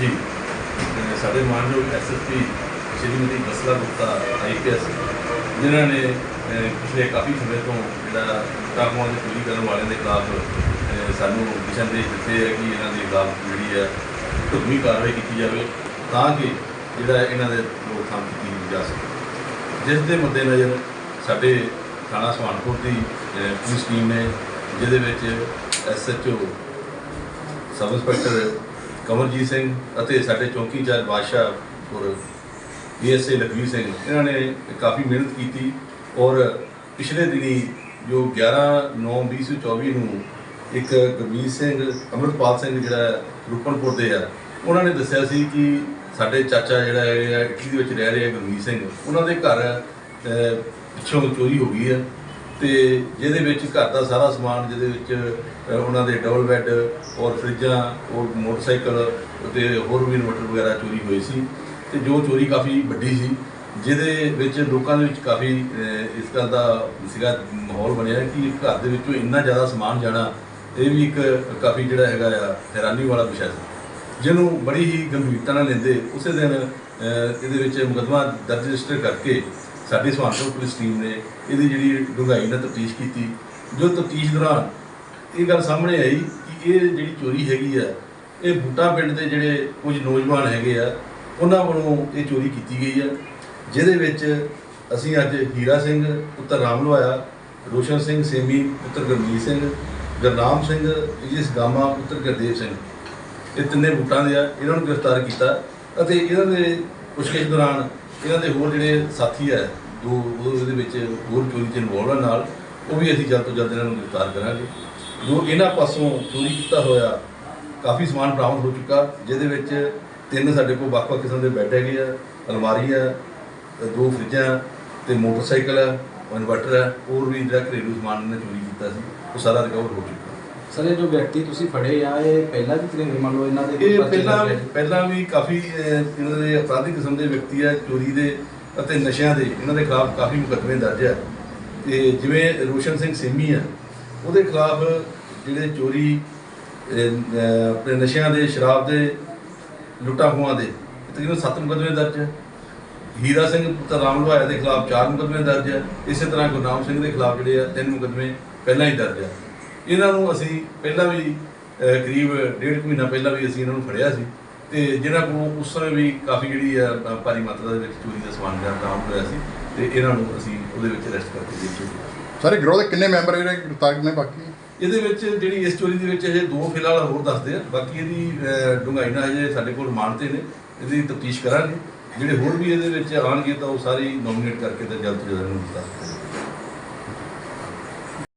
ਜੀ। ਅਹ ਸਾਡੇ ਮਾਨਯੋਗ ਐਸਐਸਪੀ ਸ਼੍ਰੀਮਤੀ ਬਸਲਾ ਗੁਪਤਾ ਆਈਪੀਐਸ ਜਿਨ੍ਹਾਂ ਨੇ ਪਿਛਲੇ ਕਾਫੀ ਸਮੇਂ ਤੋਂ ਜਿਹੜਾ ਟਾਕੂਆਂ ਦੇ ਪੂਰੀ ਕਰਨ ਵਾਲਿਆਂ ਦੇ ਖਿਲਾਫ ਸਾਨੂੰ ਦਿਸ਼ਾ ਨਿਰਦੇਸ਼ ਦਿੱਤੇ ਹੈ ਕਿ ਇਹਨਾਂ ਦੇ ਖਿਲਾਫ ਜਿਹੜੀ ਹੈ ਢੁਕਵੀਂ ਕਾਰਵਾਈ ਕੀਤੀ ਜਾਵੇ ਤਾਂ ਕਿ ਜਿਹੜਾ ਇਹਨਾਂ ਦੇ ਰੋਕਥਾਮ ਕੀਤੀ ਜਾ ਸਕੇ। ਜਿਸ ਦੇ ਮੱਦੇਨਜ਼ਰ ਸਾਡੇ ਥਾਣਾ ਸੁਹਾਨਪੁਰ ਦੀ ਪੁਲਿਸ ਟੀਮ ਨੇ, ਜਿਹਦੇ ਵਿੱਚ SHO sub inspector Kamaljit Singh ਅਤੇ ਸਾਡੇ ਚੌਂਕੀ ਬਾਦਸ਼ਾਹ ਔਰ ਡੀਐਸਏ ਲਖਵੀਰ ਸਿੰਘ, ਇਹਨਾਂ ਨੇ ਕਾਫੀ ਮਿਹਨਤ ਕੀਤੀ ਔਰ ਪਿਛਲੇ ਦਿਨੀ ਜੋ 11 9 2024 ਨੂੰ ਇੱਕ ਗੁਰਮੀਤ ਸਿੰਘ ਅਮਰਪਾਲ ਸਿੰਘ ਜਿਹੜਾ ਰੂਪਨਪੁਰ ਦੇ ਆ, ਉਹਨਾਂ ਨੇ ਦੱਸਿਆ ਸੀ ਕਿ ਸਾਡੇ ਚਾਚਾ ਜਿਹੜਾ ਹੈ, ਇਟਲੀ ਦੇ ਵਿੱਚ ਰਹਿ ਰਿਹਾ ਗੁਰਮੀਤ ਸਿੰਘ, ਉਹਨਾਂ ਦੇ ਘਰ ਪਿੱਛੋਂ ਚੋਰੀ ਹੋ ਗਈ ਹੈ। ਤੇ ਜਿਹਦੇ ਵਿੱਚ ਘਰ ਦਾ ਸਾਰਾ ਸਮਾਨ, ਜਿਹਦੇ ਵਿੱਚ ਉਹਨਾਂ ਦੇ ਡਬਲ ਬੈੱਡ ਔਰ ਫਰਿੱਜਾਂ, ਔਰ ਮੋਟਰਸਾਈਕਲ ਤੇ ਹੋਰ ਵੀ ਇਨਵਰਟਰ ਵਗੈਰਾ ਚੋਰੀ ਹੋਏ ਸੀ ਤੇ ਜੋ ਚੋਰੀ ਕਾਫੀ ਵੱਡੀ ਸੀ, ਜਿਹਦੇ ਵਿੱਚ ਲੋਕਾਂ ਦੇ ਵਿੱਚ ਕਾਫੀ ਇਸ ਗੱਲ ਦਾ ਸੀਗਾ, ਮਾਹੌਲ ਬਣਿਆ ਕਿ ਘਰ ਦੇ ਵਿੱਚੋਂ ਇੰਨਾ ਜ਼ਿਆਦਾ ਸਮਾਨ ਜਾਣਾ, ਇਹ ਵੀ ਇੱਕ ਕਾਫੀ ਜਿਹੜਾ ਹੈਗਾ ਆ, ਹੈਰਾਨੀ ਵਾਲਾ ਵਿਸ਼ਾ ਸੀ। ਜਿਹਨੂੰ ਬੜੀ ਹੀ ਗੰਭੀਰਤਾ ਨਾਲ ਲੈਂਦੇ, ਉਸੇ ਦਿਨ ਇਹਦੇ ਵਿੱਚ ਮੁਕੱਦਮਾ ਦਰਜ ਰਜਿਸਟਰ ਕਰਕੇ ਸਾਡੀ ਸੁਹਾਨਪੁਰ ਪੁਲਿਸ ਟੀਮ ਨੇ ਇਹਦੀ ਜਿਹੜੀ ਡੂੰਘਾਈ ਨਾਲ ਤਫਤੀਸ਼ ਕੀਤੀ। ਜੋ ਤਫਤੀਸ਼ ਦੌਰਾਨ ਇਹ ਗੱਲ ਸਾਹਮਣੇ ਆਈ ਕਿ ਇਹ ਜਿਹੜੀ ਚੋਰੀ ਹੈਗੀ ਆ, ਇਹ ਬੂਟਾ ਪਿੰਡ ਦੇ ਜਿਹੜੇ ਕੁਝ ਨੌਜਵਾਨ ਹੈਗੇ ਆ, ਉਹਨਾਂ ਵੱਲੋਂ ਇਹ ਚੋਰੀ ਕੀਤੀ ਗਈ ਆ। ਜਿਹਦੇ ਵਿੱਚ ਅਸੀਂ ਅੱਜ ਹੀਰਾ ਸਿੰਘ, ਪੁੱਤਰ ਰਾਮ ਲਵਾਇਆ ਰੋਸ਼ਨ ਸਿੰਘ ਸੇਮੀ, ਪੁੱਤਰ ਗੁਰਮੀਤ ਸਿੰਘ, ਗੁਰਨਾਮ ਸਿੰਘ ਜਿਸ ਗਾਮਾ, ਪੁੱਤਰ ਗੁਰਦੇਵ ਸਿੰਘ। ਇਹ ਤਿੰਨੇ ਬੂਟਾਂ ਦੇ ਆ, ਇਹਨਾਂ ਨੂੰ ਗ੍ਰਿਫਤਾਰ ਕੀਤਾ ਅਤੇ ਇਹਨਾਂ ਦੇ ਪੁੱਛਗਿੱਛ ਦੌਰਾਨ ਇਹਨਾਂ ਦੇ ਹੋਰ ਜਿਹੜੇ ਸਾਥੀ ਹੈ ਜੋ ਉਹਦੇ ਵਿੱਚ ਹੋਰ ਚੋਰੀ 'ਚ ਇਨਵੋਲਵ ਆ ਨਾਲ, ਉਹ ਵੀ ਅਸੀਂ ਜਲਦ ਤੋਂ ਜਲਦ ਇਹਨਾਂ ਨੂੰ ਗ੍ਰਿਫਤਾਰ ਕਰਾਂਗੇ। ਜੋ ਇਹਨਾਂ ਪਾਸੋਂ ਚੋਰੀ ਕੀਤਾ ਹੋਇਆ ਕਾਫੀ ਸਮਾਨ ਬਰਾਮਦ ਹੋ ਚੁੱਕਾ, ਜਿਹਦੇ ਵਿੱਚ ਤਿੰਨ ਸਾਡੇ ਕੋਲ ਵੱਖ-ਵੱਖ ਕਿਸਮ ਦੇ ਬੈੱਡ ਹੈਗੇ ਆ, ਅਲਮਾਰੀ ਆ, ਦੋ ਫਰਿੱਜਾਂ ਤੇ ਮੋਟਰਸਾਈਕਲ ਆ, ਇਨਵਰਟਰ ਆ, ਹੋਰ ਵੀ ਜਿਹੜਾ ਘਰੇਲੂ ਸਮਾਨ ਨੇ ਚੋਰੀ ਕੀਤਾ ਸੀ, ਉਹ ਸਾਰਾ ਰਿਕਵਰ ਹੋ ਚੁੱਕਾ। ਸਰ ਇਹ ਜੋ ਵਿਅਕਤੀ ਤੁਸੀਂ ਫੜੇ ਆ ਇਹ ਪਹਿਲਾਂ ਵੀ ਤਰੀਕੇ ਮੰਨ ਲਓ ਇਹਨਾਂ ਦੇ ਕੋਈ ਇਹ ਪਰਚੇ ਪਹਿਲਾਂ ਦਰਜ ਹੈ? ਪਹਿਲਾਂ ਵੀ ਕਾਫੀ ਅਹ, ਇਹਨਾਂ ਦੇ ਅਪਰਾਧਿਕ ਕਿਸਮ ਦੇ ਵਿਅਕਤੀ ਆ ਚੋਰੀ ਦੇ ਅਤੇ ਨਸ਼ਿਆਂ ਦੇ ਇਹਨਾਂ ਦੇ ਖਿਲਾਫ ਕਾਫੀ ਮੁਕੱਦਮੇ ਦਰਜ ਆ। ਤੇ ਜਿਵੇਂ ਰੋਸ਼ਨ ਸਿੰਘ ਸਿੰਮੀ ਆ ਉਹਦੇ ਖਿਲਾਫ ਜਿਹੜੇ ਚੋਰੀ ਅਹ, ਅਹ, ਆਪਣੇ ਨਸ਼ਿਆਂ ਦੇ ਸ਼ਰਾਬ ਦੇ ਲੁੱਟਾਂ ਖੋਹਾਂ ਦੇ ਤਕਰੀਬਨ 7 ਮੁਕੱਦਮੇ ਦਰਜ ਆ। ਹੀਰਾ ਸਿੰਘ ਪੁੱਤਰ ਰਾਮ ਲਵਾਇਆ ਦੇ ਖਿਲਾਫ 4 ਮੁਕੱਦਮੇ ਦਰਜ ਆ। ਇਸੇ ਤਰ੍ਹਾਂ ਗੁਰਨਾਮ ਸਿੰਘ ਦੇ ਖਿਲਾਫ ਜਿਹੜੇ ਆ ਤਿੰਨ ਮੁਕੱਦਮੇ ਪਹਿਲਾਂ ਹੀ ਦਰਜ ਆ। ਇਹਨਾਂ ਨੂੰ ਅਸੀਂ ਪਹਿਲਾਂ ਵੀ ਕਰੀਬ ਡੇਢ ਮਹੀਨਾ ਪਹਿਲਾਂ ਵੀ ਅਸੀਂ ਇਹਨਾਂ ਨੂੰ ਫੜਿਆ ਸੀ। ਤੇ ਜਿਨ੍ਹਾਂ ਕੋਲ ਉਸ ਸਮੇਂ ਵੀ ਕਾਫੀ ਜਿਹੜੀ ਆ ਭਾਰੀ ਮਾਤਰਾ ਦੇ ਵਿੱਚ ਚੋਰੀ ਦਾ ਸਮਾਨ ਜਿਹੜਾ ਬਰਾਮਦ ਹੋਇਆ ਸੀ ਤੇ ਇਹਨਾਂ ਨੂੰ ਅਸੀਂ ਉਹਦੇ ਵਿੱਚ ਅਰੈਸਟ ਕਰਕੇ ਜੇਲ੍ਹ 'ਚ। ਸਾਰੇ ਗਿਰੋਹ ਦੇ ਕਿੰਨੇ ਮੈਂਬਰ ਜਿਹੜੇ ਗ੍ਰਿਫਤਾਰ ਨੇ ਬਾਕੀ? ਇਹਦੇ ਵਿੱਚ ਜਿਹੜੀ ਇਸ ਚੋਰੀ ਦੇ ਵਿੱਚ ਇਹ ਦੋ ਫਿਲਹਾਲ ਹੋਰ ਦੱਸਦੇ ਆ। ਬਾਕੀ ਇਹਦੀ ਅ, ਡੂੰਘਾਈ ਨਾਲ ਹਜੇ ਸਾਡੇ ਕੋਲ ਰਿਮਾਂਡ ਤੇ ਨੇ। ਇਹਦੀ ਤਫਤੀਸ਼ ਕਰਾਂਗੇ। ਜਿਹੜੇ ਹੋਰ ਵੀ ਇਹਦੇ ਵਿੱਚ ਆਣਗੇ ਤਾਂ ਉਹ ਸਾਰੀ ਨੋਮੀਨੇਟ ਕਰਕੇ ਤਾਂ ਜਲਦ ਤੋਂ ਜਲਦ ਇਹਨੂੰ ਦੱਸ